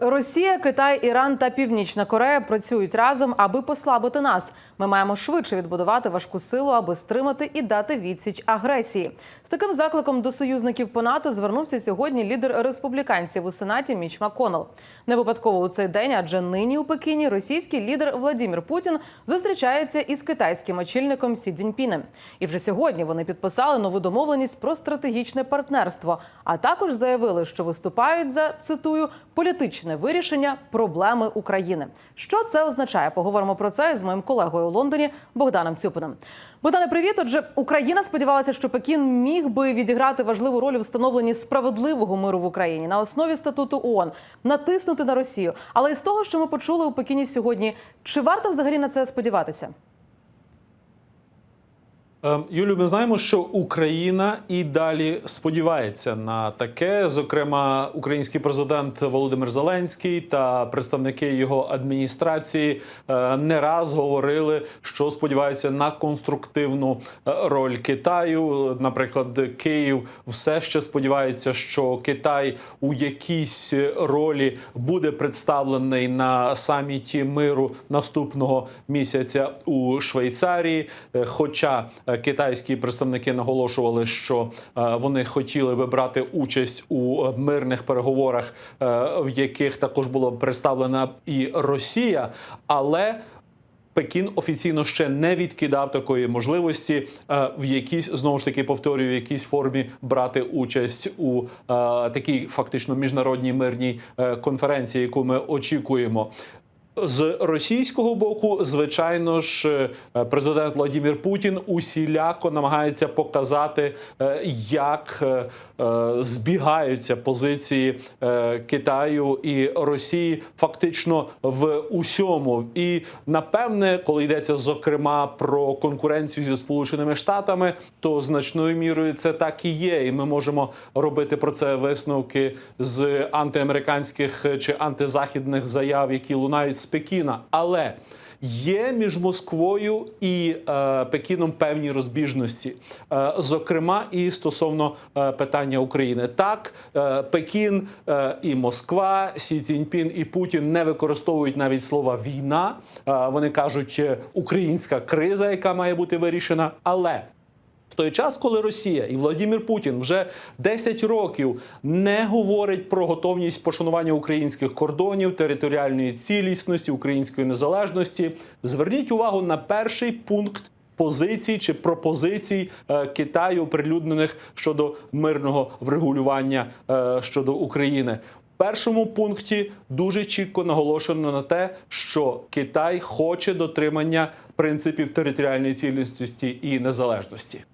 Росія, Китай, Іран та Північна Корея працюють разом, аби послабити нас. Ми маємо швидше відбудувати важку силу, аби стримати і дати відсіч агресії. З таким закликом до союзників по НАТО звернувся сьогодні лідер республіканців у сенаті Міч Маконел. Не випадково у цей день, адже нині у Пекіні російський лідер Владімір Путін зустрічається із китайським очільником Сі Цзіньпінем. І вже сьогодні вони підписали нову домовленість про стратегічне партнерство, а також заявили, що виступають за цитую політичне вирішення проблеми України. Що це означає? Поговоримо про це з моїм колегою у Лондоні Богданом Цюпиним. Богдане, привіт. Отже, Україна сподівалася, що Пекін міг би відіграти важливу роль у встановленні справедливого миру в Україні на основі статуту ООН, натиснути на Росію. Але із того, що ми почули у Пекіні сьогодні, чи варто взагалі на це сподіватися? Е, Юлю, ми знаємо, що Україна і далі сподівається на таке. Зокрема, український президент Володимир Зеленський та представники його адміністрації е, не раз говорили, що сподіваються на конструктивну е, роль Китаю. Наприклад, Київ все ще сподівається, що Китай у якійсь ролі буде представлений на саміті миру наступного місяця у Швейцарії. Е, Хоча китайські представники наголошували, що е, вони хотіли би брати участь у е, мирних переговорах, е, в яких також була представлена і Росія, але Пекін офіційно ще не відкидав такої можливості е, в якійсь знову ж таки повторюю, в якійсь формі брати участь у е, такій фактично міжнародній мирній е, конференції, яку ми очікуємо. З російського боку, звичайно ж, е, президент Владимир Путін усіляко намагається показати, е, як е, збігаються позиції Китаю і Росії фактично в усьому. І напевне, коли йдеться зокрема про конкуренцію зі Сполученими Штатами, то значною мірою це так і є, і ми можемо робити про це висновки з антиамериканських чи антизахідних заяв, які лунають з Пекіна. Але Є між Москвою і е, Пекіном певні розбіжності, е, зокрема і стосовно е, питання України. Так, е, Пекін е, і Москва, Сі Цзіньпін і Путін не використовують навіть слова війна. Е, вони кажуть е, українська криза, яка має бути вирішена, але в той час, коли Росія і Владимир Путін вже 10 років не говорить про готовність пошанування українських кордонів, територіальної цілісності, української незалежності, зверніть увагу на перший пункт. Позицій чи пропозицій е, Китаю, оприлюднених щодо мирного врегулювання е, щодо України, в першому пункті дуже чітко наголошено на те, що Китай хоче дотримання принципів територіальної цілісності і незалежності.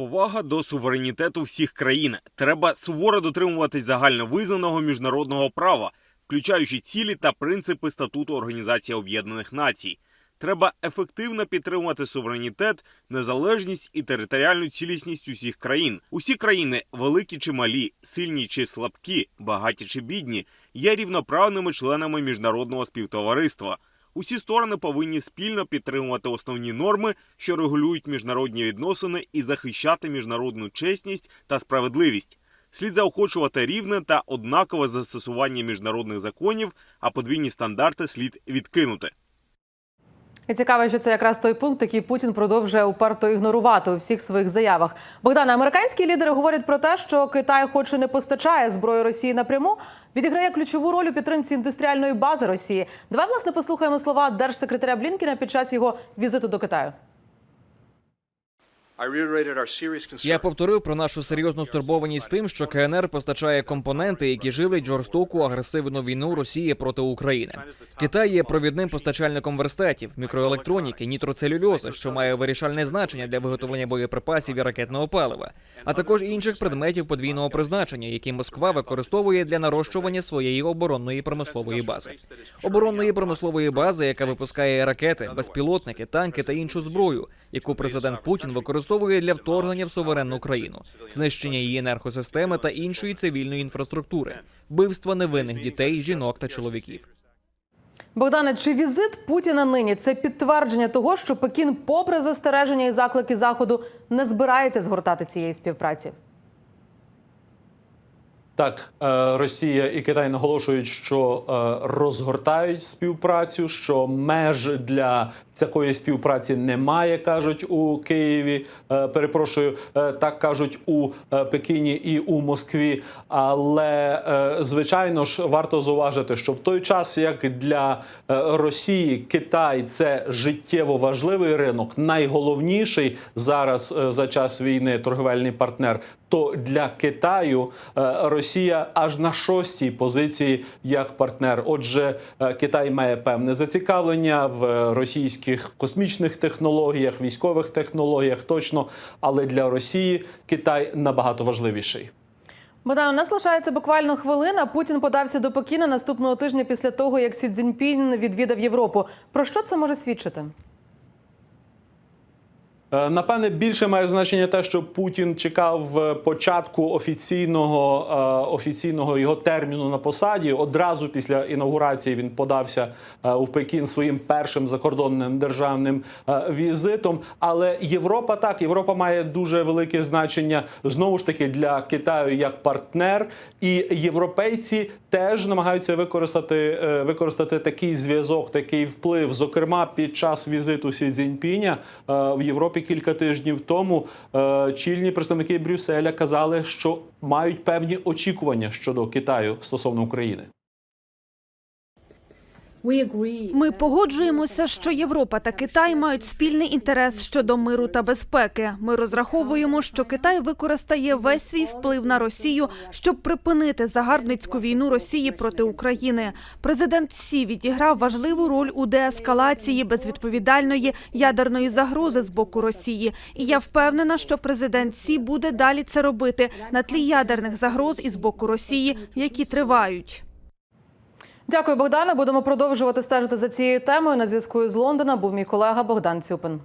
Повага до суверенітету всіх країн. Треба суворо дотримуватись загальновизнаного міжнародного права, включаючи цілі та принципи статуту Організації Об'єднаних Націй. Треба ефективно підтримувати суверенітет, незалежність і територіальну цілісність усіх країн. Усі країни, великі чи малі, сильні чи слабкі, багаті чи бідні, є рівноправними членами міжнародного співтовариства. Усі сторони повинні спільно підтримувати основні норми, що регулюють міжнародні відносини, і захищати міжнародну чесність та справедливість. Слід заохочувати рівне та однакове застосування міжнародних законів, а подвійні стандарти слід відкинути. І цікаво, що це якраз той пункт, який Путін продовжує уперто ігнорувати у всіх своїх заявах. Богдане, американські лідери говорять про те, що Китай, хоч і не постачає зброю Росії напряму, відіграє ключову роль у підтримці індустріальної бази Росії. Давай власне послухаємо слова держсекретаря Блінкіна під час його візиту до Китаю. Я повторив про нашу серйозну стурбованість тим, що КНР постачає компоненти, які живлять жорстоку агресивну війну Росії проти України. Китай є провідним постачальником верстатів, мікроелектроніки, нітроцелюльози, що має вирішальне значення для виготовлення боєприпасів і ракетного палива, а також інших предметів подвійного призначення, які Москва використовує для нарощування своєї оборонної промислової бази. Оборонної промислової бази, яка випускає ракети, безпілотники, танки та іншу зброю, яку президент Путін використовує для вторгнення в суверенну країну, знищення її енергосистеми та іншої цивільної інфраструктури, вбивства невинних дітей, жінок та чоловіків. Богдане, чи візит Путіна нині це підтвердження того, що Пекін, попри застереження і заклики Заходу, не збирається згортати цієї співпраці? Так, е, Росія і Китай наголошують, що е, розгортають співпрацю, що меж для такої співпраці немає, кажуть у Києві. Е, Перепрошую, так кажуть у Пекіні і у Москві. Але звичайно ж варто зауважити, що в той час, як для Росії Китай це життєво важливий ринок, найголовніший зараз за час війни торговельний партнер. То для Китаю е, Росія аж на шостій позиції як партнер. Отже, е, Китай має певне зацікавлення в е, російських космічних технологіях, військових технологіях, точно, але для Росії Китай набагато важливіший. Богдан, у нас лишається буквально хвилина. Путін подався до Пекіна наступного тижня після того, як Сі Цзіньпін відвідав Європу. Про що це може свідчити? Е, Напевне, більше має значення те, що Путін чекав е, початку офіційного е, офіційного його терміну на посаді. Одразу після інаугурації він подався у Пекін своїм першим закордонним державним візитом. Але Європа так Європа має дуже велике значення знову ж таки для Китаю як партнер, і європейці теж намагаються використати використати такий зв'язок, такий вплив. Зокрема, під час візиту Сі Цзіньпіня в Європі кілька тижнів тому е, чільні представники Брюсселя казали, що мають певні очікування щодо Китаю стосовно України. Ми погоджуємося, що Європа та Китай мають спільний інтерес щодо миру та безпеки. Ми розраховуємо, що Китай використає весь свій вплив на Росію, щоб припинити загарбницьку війну Росії проти України. Президент Сі відіграв важливу роль у деескалації безвідповідальної ядерної загрози з боку Росії. І я впевнена, що президент Сі буде далі це робити на тлі ядерних загроз із боку Росії, які тривають. Дякую, Богдане. Будемо продовжувати стежити за цією темою. На зв'язку з Лондона був мій колега Богдан Цюпин.